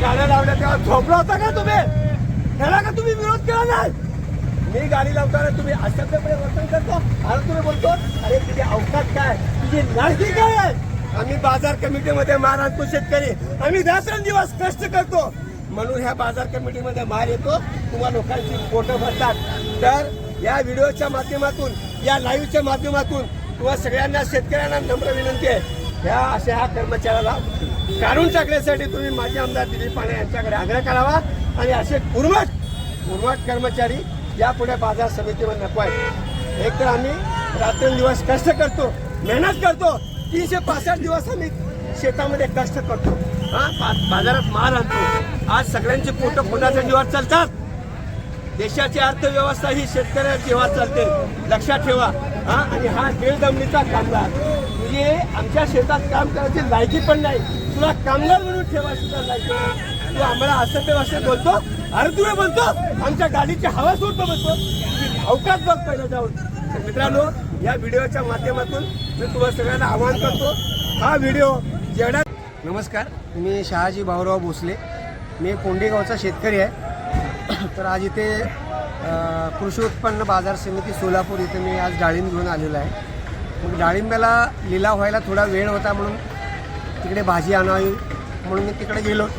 गाड्या लावल्या तेव्हा झोपला होता का तुम्ही? त्याला का तुम्ही विरोध केला नाही? मी गाडी लावताना तुम्ही अशब्दपणे वर्तन करतो? आणि तुम्ही बोलतो अरे तुझी अवकाश काय? तुझी नाळकी काय आहे? आम्ही बाजार कमिटीमध्ये महाराजपूर शेतकरी. आम्ही दिवस कष्ट करतो. म्हणून ह्या बाजार कमिटीमध्ये माल येतो. तुम्हा लोकांची पोटं भरतात. तर या व्हिडिओच्या माध्यमातून या लाईव्हच्या माध्यमातून किंवा सगळ्यांना शेतकऱ्यांना नम्र विनंती आहे ह्या अशा ह्या कर्मचाऱ्याला काढून टाकण्यासाठी तुम्ही माजी आमदार दिलीप पाणे यांच्याकडे आग्रह करावा आणि असे उर्मट उर्मट कर्मचारी यापुढे बाजार समितीवर नको आहेत. एक तर आम्ही रात्रंदिवस कष्ट करतो मेहनत करतो तीनशे पासष्ट दिवस आम्ही शेतामध्ये कष्ट करतो. हा बाजारात माल आणतो. आज सगळ्यांचे पोटं पोटाच्या जीवात चालतात. देशाची अर्थव्यवस्था ही शेतकऱ्याच्या जीवात चालते. लक्षात ठेवा. हा आणि हा दमणीचा कामगार. म्हणजे आमच्या शेतात काम करायची लायकी पण नाही. तुला कामगार म्हणून ठेवा सुद्धा लायकी तू आम्हाला असं ते भाषेत बोलतो अरे तुम्ही बोलतो आमच्या गाडीची हवा सोडतो बोलतो तुझी अवकाश बघ पहिलं जाऊन. मित्रांनो या व्हिडिओच्या माध्यमातून मी तुम्हाला सगळ्यांना आवाहन करतो हा व्हिडिओ जेवढा नमस्कार मी शहाजी भाऊराव भोसले. मी कोंडेगावचा शेतकरी आहे. तर आज इथे कृषी उत्पन्न बाजार समिती सोलापूर इथे मी आज डाळिंब घेऊन आलेलो आहे. मग डाळिंब्याला लिलाव व्हायला थोडा वेळ होता म्हणून तिकडे भाजी आणावी म्हणून मी तिकडे गेलो. मी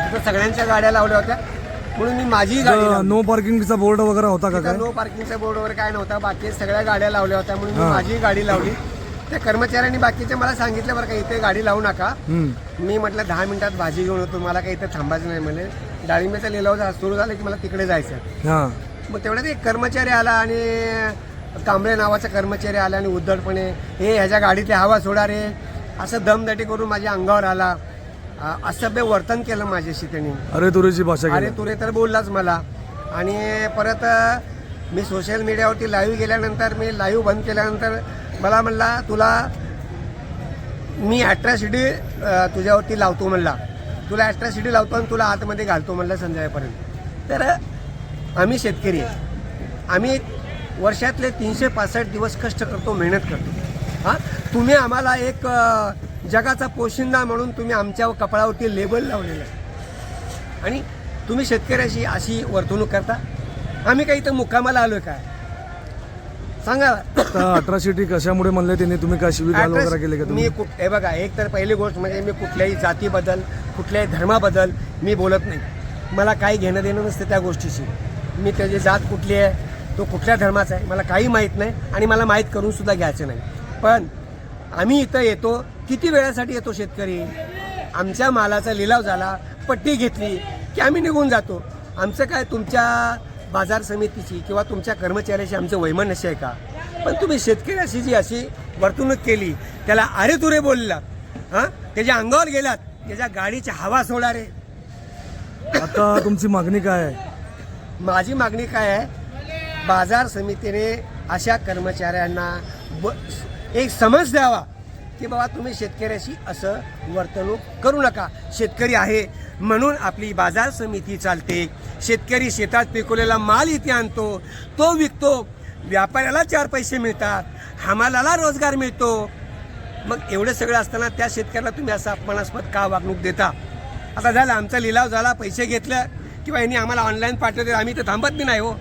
तिथं सगळ्यांच्या गाड्या लावल्या होत्या. म्हणून मी माझी गाडी. नो पार्किंगचा बोर्ड वगैरे होता का काय? नो पार्किंगचा बोर्ड वगैरे काय नव्हता. बाकी सगळ्या गाड्या लावल्या होत्या म्हणून मी. माझी गाडी लावली. त्या कर्मचाऱ्यांनी बाकीचे मला सांगितलं बरं का इथे गाडी लावू नका. मी म्हटलं दहा मिनिटात भाजी घेऊन होतो मला काही इथं थांबायचं नाही म्हणजे डाळिंब्याचा लिलाव सुरू झाला की मला तिकडे जायचं. हा. मग तेवढ्यात एक कर्मचारी आला आणि कांबळे नावाचा कर्मचारी आला आणि उद्धटपणे हे ह्याच्या गाडीतली हवा सोडा रे. असं दमदाटी करून माझ्या अंगावर आला. अ, असभ्य वर्तन केलं माझ्याशी त्यांनी. अरे तुरीची भाषा अरे केली तुरे तर बोललाच मला. आणि परत अ, मी सोशल मीडियावरती लाईव्ह गेल्यानंतर मी लाईव्ह बंद केल्यानंतर मला म्हणला तुला मी ॲट्रॅसिटी तुझ्यावरती लावतो म्हणला. तुला ॲट्रॅसिटी लावतो आणि तुला आतमध्ये घालतो म्हणलं संध्याकाळपर्यंत तर आम्ही शेतकरी आम्ही वर्षातले तीनशे पासष्ट दिवस कष्ट करतो मेहनत करतो. हां? तुम्ही आम्हाला एक जगाचा पोशिंदा म्हणून तुम्ही आमच्या कपाळावरती लेबल लावलेलं आहे. आणि तुम्ही शेतकऱ्याशी अशी वर्तणूक करता? आम्ही काही इथं मुक्कामाला आहे काय सांगा. आता अठराशेटी कशामुळे म्हणले त्यांनी? तुम्ही काय शिवीगाळ वगैरे केले का मी तुम्ही कुठ हे बघा एक तर पहिली गोष्ट म्हणजे मी कुठल्याही जातीबद्दल कुठल्याही धर्माबद्दल मी बोलत नाही. मला काही घेणं देणं नसतं त्या गोष्टीशी. मी त्याची जात कुठली आहे तो कुठल्या धर्माचा आहे मला काही माहीत नाही आणि मला माहीत करून सुद्धा घ्यायचं नाही. पण आम्ही इथं येतो किती वेळासाठी येतो शेतकरी? आमच्या मालाचा लिलाव झाला पट्टी घेतली की आम्ही निघून जातो. आमचं काय तुमच्या बाजार समितीची किंवा तुमच्या कर्मचाऱ्याशी आमचं वैमनस्य आहे का? पण तुम्ही शेतकऱ्याशी जी अशी वर्तणूक केली त्याला अरे तुरे बोलला हां? त्याच्या अंगावर गेलात त्याच्या गाडीची हवा सोडा रे आता तुमची मागणी काय आहे? माझी मागणी काय आहे? बाजार समितीने अशा कर्मचाऱ्यांना ब एक समज द्यावा की बाबा तुम्ही शेतकऱ्याशी असं वर्तणूक करू नका. शेतकरी आहे म्हणून आपली बाजार समिती चालते. शेतकरी शेतात पिकवलेला माल इथे आणतो तो विकतो व्यापाऱ्याला चार पैसे मिळतात हमालाला रोजगार मिळतो. मग एवढं सगळं असताना त्या शेतकऱ्याला तुम्ही असं अपमानास्पद का वागणूक देता? आता झालं आमचा लिलाव झाला पैसे घेतलं किंवा यांनी आम्हाला ऑनलाईन पाठवते आम्ही तर थांबत बी नाही हो.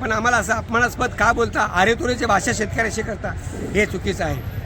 पण आम्हाला असं अपमानास्पद का बोलता? अरे भाषा शेतकऱ्याशी करता. हे चुकीचं आहे.